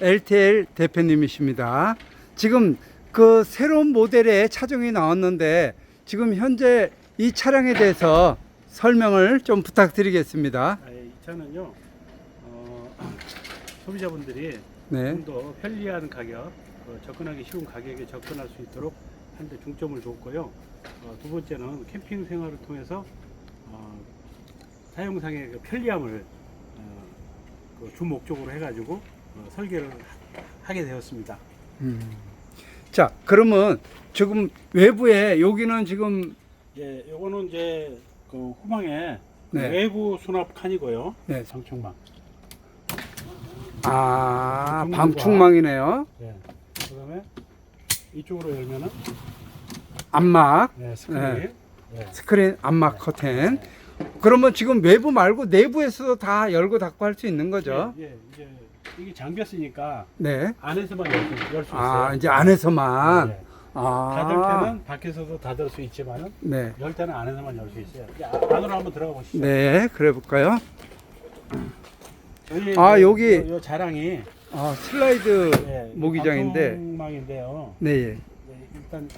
LTL 대표님이십니다. 지금 그 새로운 모델의 차종이 나왔는데 지금 현재 이 차량에 대해서 설명을 좀 부탁드리겠습니다. 아, 이 차는요 어, 소비자분들이 네. 좀 더 편리한 가격, 어, 접근하기 쉬운 가격에 접근할 수 있도록 하는데 중점을 뒀고요. 어, 두 번째는 캠핑 생활을 통해서 어, 사용상의 그 편리함을 어, 그 주 목적으로 해가지고 어, 설계를 하- 하게 되었습니다. 음. 자, 그러면 지금 외부에 여기는 지금 예, 요거는 이제 그 후방에 그 네. 외부 수납 칸이고요. 네. 방충망. 아, 방충망과- 방충망이네요. 예. 그다음에 이쪽으로 열면은 안막, 네, 스크린. 네. 예. 스크린 안막 커튼. 그러면 지금 외부 말고 내부에서도 다 열고 닫고 할 수 있는 거죠? 예, 예, 이제 이게 잠겼으니까 네. 네. 안에서만 열 수 있어요. 아, 이제 안에서만. 네. 아. 닫을 때는 밖에서도 닫을 수 있지만은 네. 열 때는 안에서만 열 수 있어요. 이제 아- 안으로 한번 들어가 보시죠. 네, 그래 볼까요? 여기 아, 이제 여기- 요, 요 자랑이 아, 슬라이드 예, 모기장인데. 망인데요. 네, 예. 네, 일단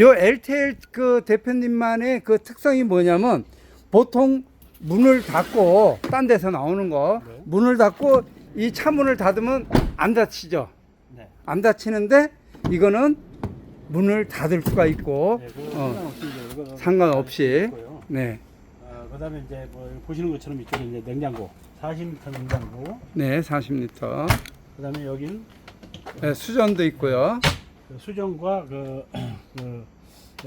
요 LTL 그 대표님만의 그 특성이 뭐냐면 보통 문을 닫고 딴 데서 나오는 거 네. 문을 닫고 이 차문을 닫으면 안 닫히죠. 네. 안 닫히는데 이거는 문을 닫을 수가 있고 네, 그거 어, 상관없이 이제 이거 상관없이 있고요. 네. 아, 그다음에 이제 뭐 보시는 것처럼 이쪽에 이제 냉장고, 40m 냉장고. 네, 40리터. 그다음에 여기는 네, 수전도 있고요. 그 수정과 그, 그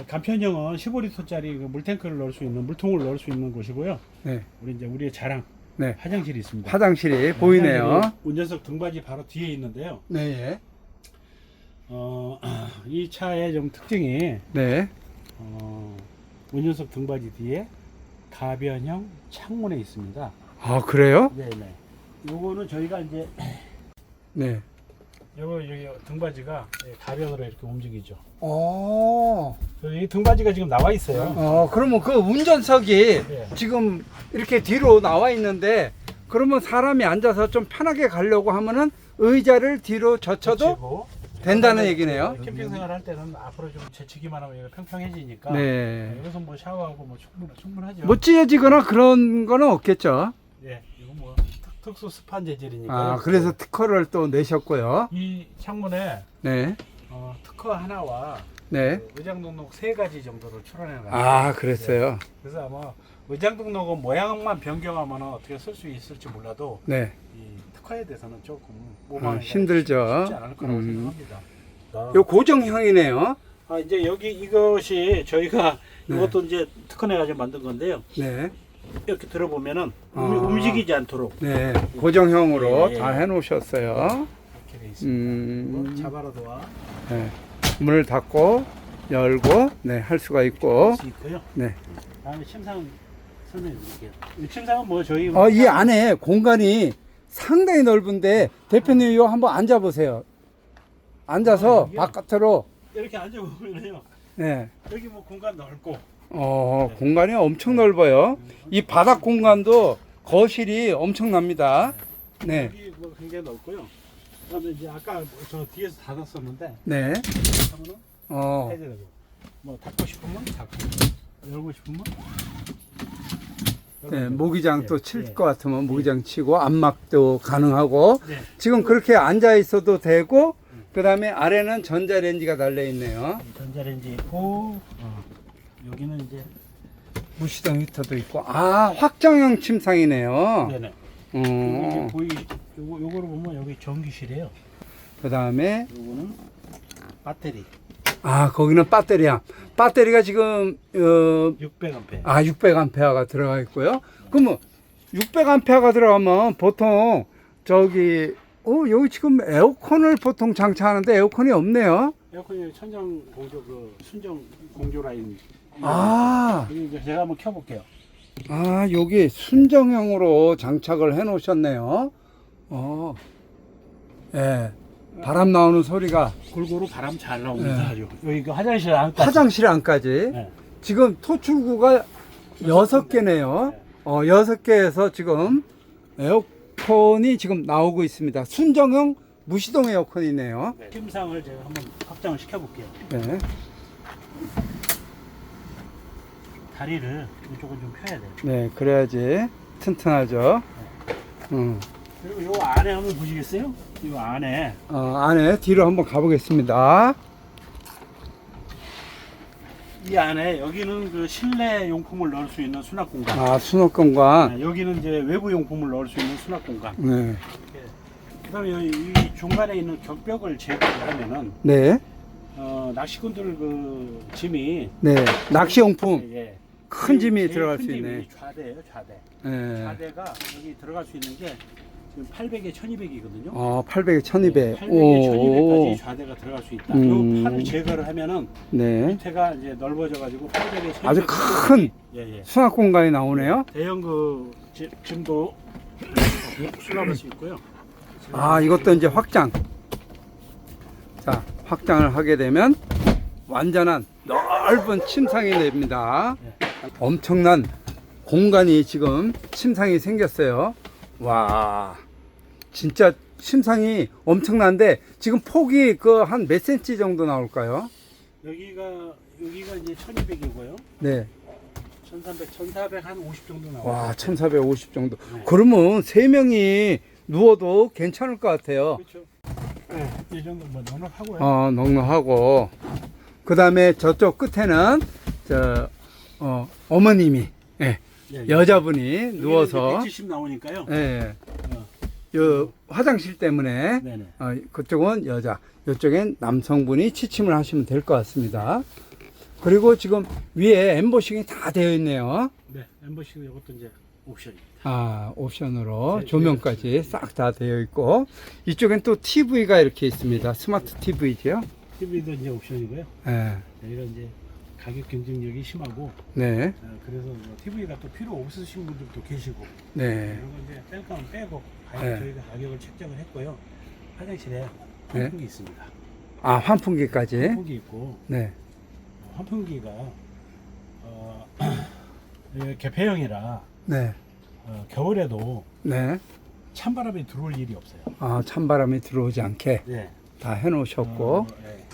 간편형은 15리터짜리 그 물탱크를 넣을 수 있는 물통을 넣을 수 있는 곳이고요. 네. 우리 이제 우리의 자랑 네. 화장실이 있습니다. 화장실이 보이네요. 화장실이 운전석 등받이 바로 뒤에 있는데요. 네, 예. 어, 이 차의 좀 특징이 네. 어, 운전석 등받이 뒤에 가변형 창문에 있습니다. 아, 그래요? 네네. 요거는 저희가 이제 네. 요거 여기 등받이가 예, 가변으로 이렇게 움직이죠. 어. 이 등받이가 지금 나와 있어요. 어, 그러면 그 운전석이 네. 지금 이렇게 뒤로 나와 있는데 그러면 사람이 앉아서 좀 편하게 가려고 하면은 의자를 뒤로 젖혀도 된다는 얘기네요. 캠핑 생활할 때는 앞으로 좀 제치기만 하면 평평해지니까 네. 여기서 뭐 샤워하고 뭐 충분 충분하죠. 뭐 찢어지거나 그런 거는 없겠죠. 예, 이거 뭐 특, 수 스판 재질이니까. 아, 그래서 특허를 또 내셨고요. 이 창문에 네. 어, 특허 하나와 네. 그 의장 등록 세 가지 정도를 출원해 놨어요. 아, 그랬어요. 그래서 아마 의장 등록은 모양만 변경하면 어떻게 쓸 수 있을지 몰라도 네. 이 특허에 대해서는 조금 아, 모방하기가 힘들죠. 쉽지 않을 거라고 음. 생각합니다. 요 고정형이네요. 아, 이제 여기 이것이 저희가 네. 이것도 이제 특허내 가지고 만든 건데요. 네. 이렇게 들어보면은 아. 움- 움직이지 않도록 네. 고정형으로 예, 예. 다 해놓으셨어요. 이렇게 돼 있습니다. 음. 그리고 자바로도와 네. 문을 닫고 열고 네, 할 수가 있고. 할수 있고요. 네. 다음에 침상 설명해 드릴게요. 이 침상은 뭐 저희 어, 이 안에 공간이 상당히 넓은데 대표님 이거 한번 앉아 보세요. 앉아서 아, 이게- 바깥으로 이렇게 앉아 보면요. 네. 여기 뭐 공간 넓고 어, 공간이 엄청 넓어요. 이 바닥 공간도 거실이 엄청납니다. 네. 여기 뭐 굉장히 넓고요. 그다음에 이제 아까 뭐저 뒤에서 닫았었는데 네. 하면은 어. 해제되고 뭐 닫고 싶으면 닫고 열고 싶으면 네. 모기장 예, 또칠 예. 것 같으면 모기장 치고 안막도 가능하고 네. 지금 그렇게 앉아 있어도 되고 그다음에 아래는 전자레인지가 달려 있네요. 전자레인지 있고 어, 여기는 이제 무시동 히터도 있고 아 확장형 침상이네요. 네네. 보이 요거 요거를 보면 여기 전기실이에요. 그 다음에 요거는 배터리 아 거기는 배터리야. 배터리가 지금 어, 600A. 아 600암페어가 들어가 있고요. 그러면 600암페어가 들어가면 보통 저기 어 여기 지금 에어컨을 보통 장착하는데 에어컨이 없네요. 에어컨이 천장 공조 그 순정 공조 라인. 아, 이제 제가 한번 켜볼게요. 아 여기 순정형으로 장착을 해 놓으셨네요. 어, 예, 바람 나오는 소리가 골고루 바람 잘 나옵니다. 네. 아주. 여기 그 화장실 안까지. 화장실 안까지. 네. 지금 토출구가 여섯 개네요. 네. 어, 여섯 개에서 지금 에어 에어컨이 지금 나오고 있습니다. 순정형 무시동 에어컨이네요. 네. 침상을 제가 한번 확장을 시켜볼게요. 네. 다리를 이쪽을 좀 펴야 돼요. 네, 그래야지 튼튼하죠. 음. 그리고 요 안에 한번 보시겠어요? 요 안에 어, 안에 뒤로 한번 가보겠습니다. 이 안에 여기는 그 실내 용품을 넣을 수 있는 수납 공간. 아, 수납 공간. 아, 여기는 이제 외부 용품을 넣을 수 있는 수납 공간. 네. 그다음에 이 중간에 있는 격벽을 제거하면은 네. 어, 낚시꾼들 그 짐이 네. 낚시용품. 예, 큰 짐이 들어갈 큰수 있네. 좌대예요, 좌대. 네. 좌대가 여기 들어갈 수 있는 게 지금 800에 1200이거든요. 어, 800에 1200. 800에 오. 1200까지 좌대가 들어갈 수 있다. 음. 이 판을 제거를 하면은 네. 밑에가 이제 넓어져 가지고 800에 1200. 아주 큰 예, 예. 수납 공간이 나오네요. 대형 그 지- 짐도 수납할 수 있고요. 아, 이것도 이제 확장. 자, 확장을 하게 되면 완전한 넓은 침상이 됩니다. 엄청난 공간이 지금 침상이 생겼어요. 와, 진짜 침상이 엄청난데 지금 폭이 그 한 몇 센치 정도 나올까요? 여기가 여기가 이제 1200이고요. 네. 1300, 1400 한 50 정도 나와요. 와, 1450 정도. 네. 그러면 세 명이 누워도 괜찮을 것 같아요. 그렇죠. 네, 이 정도 뭐 넉넉하고요. 어, 넉넉하고. 그 다음에 저쪽 끝에는, 저, 어, 어머님이, 예, 예, 여자분이 누워서, 170 나오니까요. 예, 어, 요 화장실 때문에, 네네. 어, 그쪽은 여자, 이쪽엔 남성분이 취침을 하시면 될 것 같습니다. 그리고 지금 위에 엠보싱이 다 되어 있네요. 네, 엠버시 이것도 이제 옵션입니다. 아, 옵션으로 네, 조명까지 네. 싹 다 되어 있고, 이쪽엔 또 TV가 이렇게 있습니다. 스마트 TV죠. TV도 이제 옵션이고요. 예, 저희가 이제 가격 경쟁력이 심하고 네, 어, 그래서 뭐 TV가 또 필요 없으신 분들도 계시고 네, 이런 거 이제 뺄 거는 빼고 가격 네. 저희가 가격을 책정을 했고요. 화장실에 네. 환풍기 있습니다. 아, 환풍기까지. 환풍기 있고 네, 어, 환풍기가 어, 이게 개폐형이라 네, 어, 겨울에도 네. 찬바람이 들어올 일이 없어요. 아, 찬바람이 들어오지 않게 네. 다 해놓으셨고. 어, 네.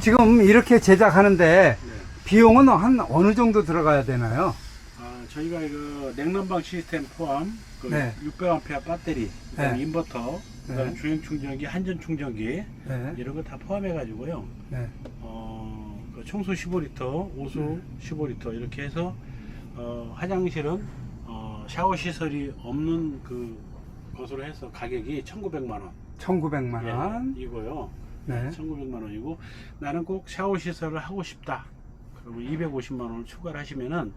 지금 이렇게 제작하는데 네. 비용은 한 어느 정도 들어가야 되나요? 아, 저희가 그 냉난방 시스템 포함 그 네. 600A 배터리, 네. 인버터, 네. 주행 충전기, 한전 충전기 네, 이런 거 다 포함해 가지고요. 네, 어, 그 청소 15리터, 오수 15리터 이렇게 해서 어, 화장실은 어, 샤워 시설이 없는 그 것으로 해서 가격이 1,900만 원. 1900만 원. 예, 이고요. 네, 1,900만 원이고 나는 꼭 샤워 시설을 하고 싶다. 그러면 250만 원을 추가를 하시면은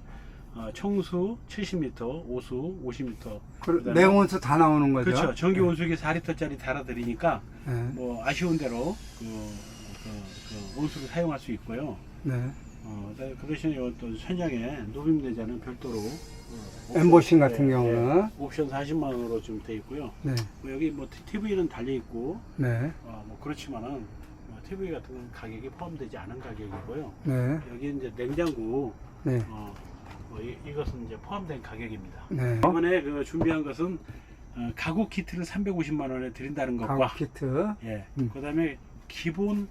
어, 청수 70m, 오수 50m. 그 그다음에- 냉온수 다 나오는 거죠? 그렇죠. 전기 온수기 4리터짜리 달아드리니까 네, 뭐 아쉬운 대로 그, 그, 그 온수를 사용할 수 있고요. 네. 어, 네, 그 대신에 또 천장에 노빔대자는 별도로 어, 엠보싱 옵션, 같은 예, 경우는? 예, 옵션 40만 원으로 좀돼 있고요. 네, 뭐 여기 뭐 TV는 달려 있고 네, 어, 뭐 그렇지만은 어, TV 같은 건 가격이 포함되지 않은 가격이고요. 네, 여기 이제 냉장고 네, 어, 뭐 이, 이것은 이제 포함된 가격입니다. 네. 이번에 그 준비한 것은 어, 가구 키트를 350만 원에 드린다는 것과 가구 키트. 예, 음. 그다음에 기본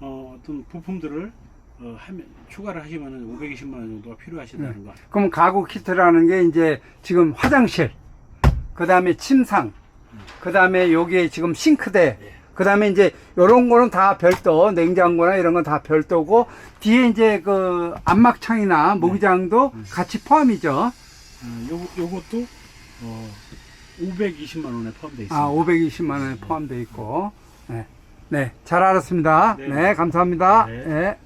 어, 어떤 부품들을 어, 하면, 추가를 하시면은 520만 원 정도가 필요하시다는 거. 그럼 가구 키트라는 게 이제 지금 화장실, 그 다음에 침상, 그 다음에 여기에 지금 싱크대, 예. 그 다음에 이제 요런 거는 다 별도, 냉장고나 이런 건 다 별도고, 뒤에 이제 그 안막창이나 모기장도 같이 포함이죠. 어, 요, 요것도 어, 520만 원에 포함되어 있습니다. 아, 520만 원에 포함되어 있고. 네. 네, 잘 알았습니다. 네. 네, 감사합니다. 네. 네.